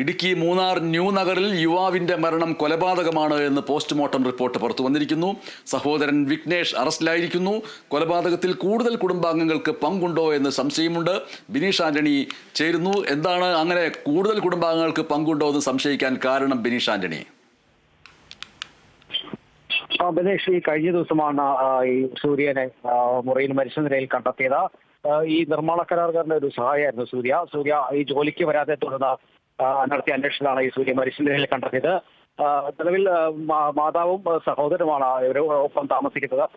Idukki Munnar new നഗറിൽ യുവാവിന്റെ മരണം കൊലപാതകമാണ് എന്ന് പോസ്റ്റ്മോർട്ടം റിപ്പോർട്ട് പുറത്തു വന്നിരിക്കുന്നു. സഹോദരൻ വിഘ്നേഷ് അറസ്റ്റിലായിരിക്കുന്നു. കൊലപാതകത്തിൽ കൂടുതൽ കുടുംബാംഗങ്ങൾക്ക് പങ്കുണ്ടോ എന്ന് സംശയമുണ്ട്. ബിനീഷ് ആന്റണി ചേരുന്നു. എന്താണ് അങ്ങനെ കൂടുതൽ കുടുംബാംഗങ്ങൾക്ക് പങ്കുണ്ടോ എന്ന് സംശയിക്കാൻ കാരണം ബിനീഷ് ആന്റണി? ബിനേഷ് ഈ കഴിഞ്ഞ ദിവസമാണ് ഈ സൂര്യനെ മുറിയിൽ മരിച്ച നിലയിൽ കണ്ടെത്തിയത്. ഈ നിർമ്മാണ കരാറുകാരന്റെ ഒരു സഹായമായിരുന്നു സൂര്യ. സൂര്യ ഈ ജോലിക്ക് വരാതെ തുടർന്ന് നടത്തിയ അന്വേഷണത്തിലാണ് ഈ സൂര്യ നിലയിൽ കണ്ടെത്തിയത്. നിലവിൽ മാതാവും ആ, സഹോദരനുമാണ് ഇവർ ഒപ്പം താമസിക്കുന്നത്.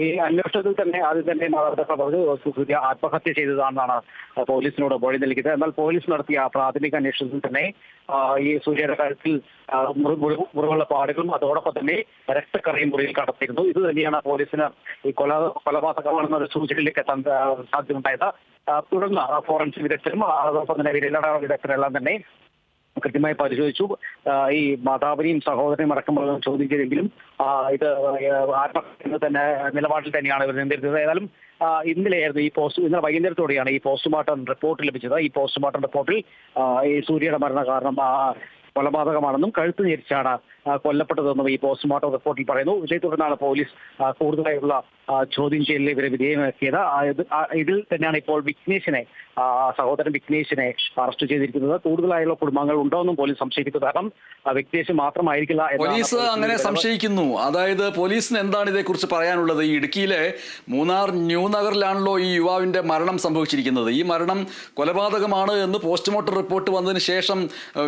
ഈ അന്വേഷണത്തിൽ തന്നെ ആദ്യം തന്നെ മാതാപിതാക്കൾ പറഞ്ഞു സൂര്യ ആത്മഹത്യ ചെയ്തതാണെന്നാണ് പോലീസിനോട് മൊഴി നൽകിയത്. എന്നാൽ പോലീസ് നടത്തിയ പ്രാഥമിക അന്വേഷണത്തിൽ തന്നെ ഈ സൂര്യയുടെ മുറി- മുറിവുള്ള പാടുകളും അതോടൊപ്പം തന്നെ രക്തക്കറിയും മുറിയിൽ കടത്തിയിരുന്നു. ഇത് തന്നെയാണ് പോലീസിന് ഈ കൊല കൊലപാതകമാണെന്നൊരു സൂചനയിലേക്ക് എത്താൻ സാധ്യതയുണ്ടായത്. തുടർന്ന് ഫോറൻസിക് വിദഗ്ധരും അതോടൊപ്പം തന്നെ വിരലട വിദഗ്ധരെല്ലാം തന്നെ കൃത്യമായി പരിശോധിച്ചു. ഈ മാതാവിനെയും സഹോദരനെയും അടക്കമുള്ള ചോദ്യം ചെയ്തെങ്കിലും ഇത് ആത്മഹത്യ തന്നെ നിലപാടിൽ തന്നെയാണ് ഇവർ നിന്നിരുന്നത് ഏതായാലും ഇന്നലെയായിരുന്നു ഈ പോസ്റ്റ് ഇന്നലെ വൈകുന്നേരത്തോടെയാണ് ഈ പോസ്റ്റ്മോർട്ടം റിപ്പോർട്ട് ലഭിച്ചത്. ഈ പോസ്റ്റ്മോർട്ടം റിപ്പോർട്ടിൽ ഈ സൂര്യയുടെ മരണ കാരണം കൊലപാതകമാണെന്നും കഴുത്ത് ഞെരിച്ചാണ് കൊല്ലപ്പെട്ടതെന്നും ഈ പോസ്റ്റ്മോർട്ടം റിപ്പോർട്ടിൽ പറയുന്നു. ഇതേ തുടർന്നാണ് പോലീസ് കൂടുതലായുള്ള ചോദ്യം ചെയ്യലിൽ ഇവരെ വിധേയമാക്കിയത്. ഇതിൽ തന്നെയാണ് ഇപ്പോൾ വിഘ്നേഷിനെ സഹോദരൻ വിഘ്നേഷിനെ അറസ്റ്റ് ചെയ്തിരിക്കുന്നത്. കൂടുതലായുള്ള കുടുംബങ്ങൾ ഉണ്ടോ എന്നും പോലീസ് സംശയിക്കുന്നു. കാരണം വിഘ്നേഷ് മാത്രമായിരിക്കില്ല പോലീസ് അങ്ങനെ സംശയിക്കുന്നു. അതായത് പോലീസിന് എന്താണ് ഇതേക്കുറിച്ച് പറയാനുള്ളത്? ഈ ഇടുക്കിയിലെ മൂന്നാർ ന്യൂ നഗറിലാണല്ലോ ഈ യുവാവിന്റെ മരണം സംഭവിച്ചിരിക്കുന്നത്. ഈ മരണം കൊലപാതകമാണ് എന്ന് പോസ്റ്റ്മോർട്ടം റിപ്പോർട്ട് വന്നതിന് ശേഷം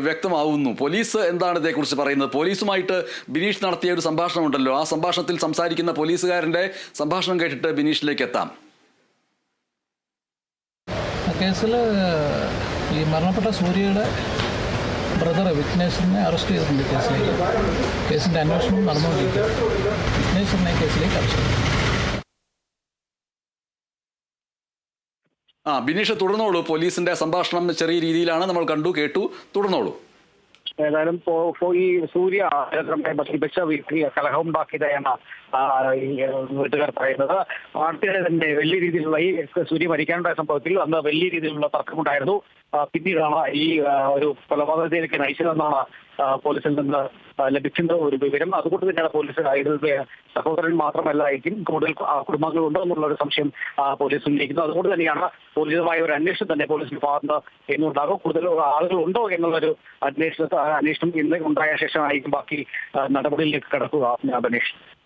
വ്യക്തമാവുന്നു. പോലീസ് എന്താണ് ഇതേക്കുറിച്ച് പറയുന്നത്? പോലീസുമായിട്ട് ബിനീഷ് നടത്തിയ ഒരു സംഭാഷണം ഉണ്ടല്ലോ ആ സംഭാഷണത്തിൽ സംസാരിക്കുന്ന പോലീസുകാരന്റെ സംഭാഷണം കേട്ടിട്ട് ബിനീഷിലേക്ക് എത്താം. കേസിൽ ഈ മരണപ്പെട്ട സൂര്യയുടെ ബ്രദർ വിഘ്നേശ്വരനെ അറസ്റ്റ് ചെയ്തിട്ടുണ്ട് കേസിലേക്ക്. കേസിന്റെ അന്വേഷണം നടന്നുകൊണ്ടിരിക്കുക വിഘ്നേശ്വരനെ കേസിലേക്ക് അറസ്റ്റ് ചെയ്തു. ആ ബിനീഷ് തുടർന്നോളൂ. പോലീസിന്റെ സംഭാഷണം ചെറിയ രീതിയിലാണ്. നമ്മൾ കണ്ടു കേട്ടു തുടർന്നോളൂ. ഏതായാലും ഈ സൂര്യ പ്രതിപക്ഷ വീട്ടിൽ ഈ വീട്ടുകാർ പറയുന്നത്. പാർട്ടിയുടെ തന്നെ വലിയ രീതിയിലുള്ള ഈ സൂര്യ മരിക്കാനുണ്ടായ സംഭവത്തിൽ അന്ന് വലിയ രീതിയിലുള്ള തർക്കമുണ്ടായിരുന്നു. പിന്നീടാണ് ഈ ഒരു കൊലപാതകത്തിലേക്ക് നയിച്ചതെന്നാണ് പോലീസിൽ നിന്ന് ലഭിക്കുന്ന ഒരു വിവരം അതുകൊണ്ട് തന്നെയാണ് പോലീസ് ഇതിൽ സഹോദരൻ മാത്രമല്ലായിരിക്കും കൂടുതൽ കുടുംബാംഗങ്ങൾ ഉണ്ടോ എന്നുള്ള ഒരു സംശയം പോലീസ് ഉന്നയിക്കുന്നു. അതുകൊണ്ട് തന്നെയാണ് പോലീസുമായ ഒരു അന്വേഷണം തന്നെ പോലീസിന്റെ ഭാഗത്ത് എന്നുണ്ടാകും. കൂടുതൽ ആളുകൾ ഉണ്ടോ എന്നുള്ളൊരു അന്വേഷണ അന്വേഷണം ഇന്ന് ഉണ്ടായ ശേഷമായിരിക്കും ബാക്കി നടപടിയിലേക്ക് കടക്കുക ബനേഷ്